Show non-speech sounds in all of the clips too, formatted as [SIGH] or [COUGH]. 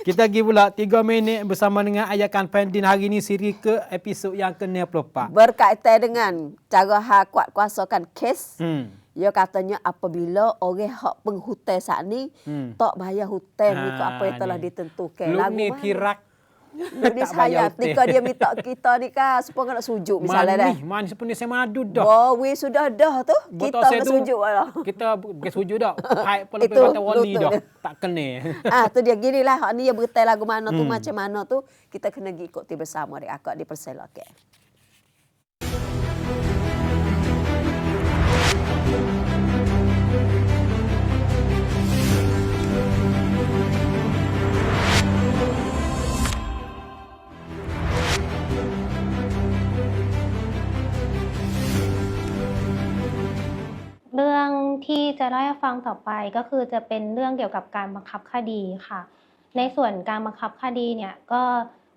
Kita pergi pula 3 minit bersama dengan Ayakan Pendin hari ni siri ke episod yang ke-94. Berkaitan dengan cara hak kuat kuasakan kes, Hmm. ia katanya apabila orang hak penghutang saat ni Hmm. tak bayar hutang Ha, ha, apa yang telah ni. ditentukan. Lu ni mana? Bayar saya hutang. ketika dia minta kita ni kan supaya nak sujud misalnya dah. Manis, manis pun saya madu dah. Oh, we sudah dah tu. Kita nak sujud lah. Kita bukan sujud dah. [LAUGHS] Hai pun lebih Itu batal wali dah. dia. Tak kena. [LAUGHS] ah tu dia gini lah hak ni dia bertai lagu mana tu Hmm. macam mana tu kita kena pergi ikuti bersama dia akak dipersilakan. เที่จะเล่าให้ฟังต่อไปก็คือจะเป็นเรื่องเกี่ยวกับการบังคับคดีค่ะ ในส่วนการบังคับคดีเนี่ยก็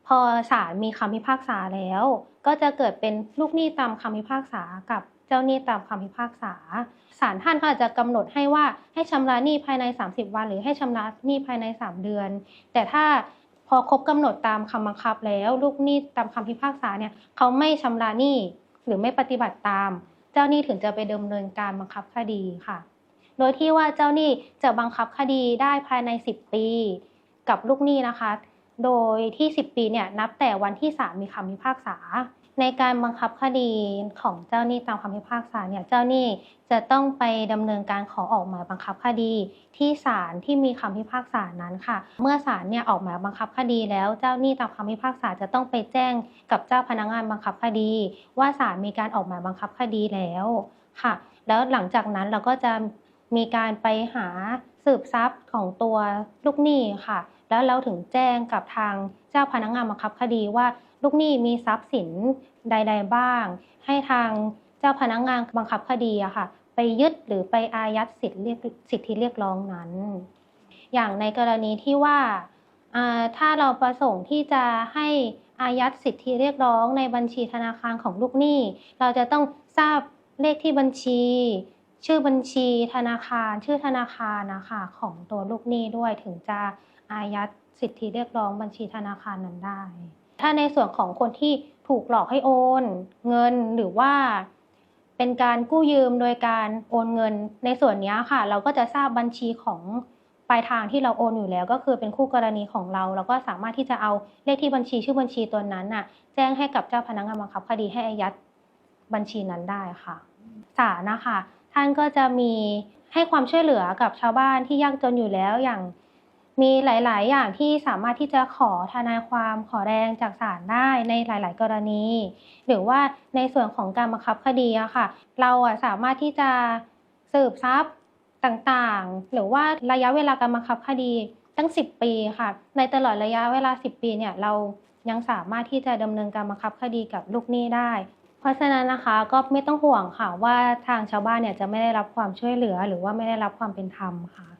พอศาลมีคำพิพากษาแล้ว ก็จะเกิดเป็นลูกหนี้ตามคำพิพากษากับเจ้าหนี้ตามคำพิพากษาศาลท่านก็อาจจะกำหนดให้ว่าให้ชำระหนี้ภายใน 30 วัน หรือให้ชำระหนี้ภายใน 3 เดือน แต่ถ้าพอครบกำหนดตามคำบังคับแล้ว ลูกหนี้ตามคำพิพากษาเนี่ยเขาไม่ชำระหนี้หรือไม่ปฏิบัติตาม เจ้าหนี้ถึงจะไปดำเนินการบังคับคดีค่ะ โดยที่ว่าเจ้าหนี้จะบังคับคดีได้ภายใน 10 ปี กับลูกหนี้นะคะ โดยที่ 10 ปีเนี่ยนับแต่วันที่ศาลมีคำพิพากษา ในการบังคับคดีของเจ้าหนี้ตามคำพิพากษาเนี่ยเจ้าหนี้จะต้องไปดำเนินการขอออกหมายบังคับคดี ที่ศาลที่มีคำพิพากษานั้นค่ะ เมื่อศาลเนี่ยออกหมายบังคับคดีแล้วเจ้าหนี้ตามคำพิพากษาจะต้องไปแจ้งกับเจ้าพนักงานบังคับคดี ว่าศาลมีการออกหมายบังคับคดีแล้วค่ะ แล้วหลังจากนั้นเราก็จะมีการไปหาสืบทรัพย์ของตัวลูกหนี้ค่ะ แล้วเราถึงแจ้งกับทางเจ้าพนักงานบังคับคดีว่า ลูกหนี้มีทรัพย์สินใด ๆ บ้าง ให้ทางเจ้าพนักงานบังคับคดีอะค่ะ ไปยึดหรือไปอายัดสิทธิเรียกสิทธิเรียกร้องนั้น อย่างในกรณีที่ว่าอ่าถ้าเราประสงค์ที่จะให้อายัดสิทธิเรียกร้องในบัญชีธนาคารของลูกหนี้ เราจะต้องทราบเลขที่บัญชี ชื่อบัญชีธนาคาร ชื่อธนาคารนะคะของตัวลูกหนี้ด้วยถึงจะอายัดสิทธิเรียกร้องบัญชีธนาคารนั้นได้ ถ้าในส่วนของคนที่ถูกหลอกให้โอน เงินหรือว่า เป็นการกู้ยืมโดยการโอนเงิน ในส่วนนี้ค่ะ เราก็จะทราบบัญชีของปลายทางที่เราโอนอยู่แล้ว ก็คือเป็นคู่กรณีของเรา เราก็สามารถที่จะเอาเลขที่บัญชีชื่อบัญชีตัวนั้นน่ะ แจ้งให้กับเจ้าพนักงานบังคับคดีให้อายัดบัญชีนั้นได้ค่ะศาลนะคะ ท่านก็จะมีให้ความช่วยเหลือกับชาวบ้านที่ยากจนอยู่แล้วอย่าง มีหลาย ๆ อย่างที่สามารถที่จะขอทนายความขอแรงจากศาลได้ในหลาย ๆ กรณี หรือว่าในส่วนของการบังคับคดีอะค่ะ เราอะสามารถที่จะสืบทรัพย์ต่างๆ หรือว่าระยะเวลาการบังคับคดีตั้ง 10 ปีค่ะ ในตลอดระยะเวลา 10 ปีเนี่ยเรายังสามารถที่จะดำเนินการบังคับคดีกับลูกหนี้ได้ เพราะฉะนั้นนะคะก็ไม่ต้องห่วงค่ะว่าทางชาวบ้านเนี่ยจะไม่ได้รับความช่วยเหลือ หรือว่าไม่ได้รับความเป็นธรรมค่ะ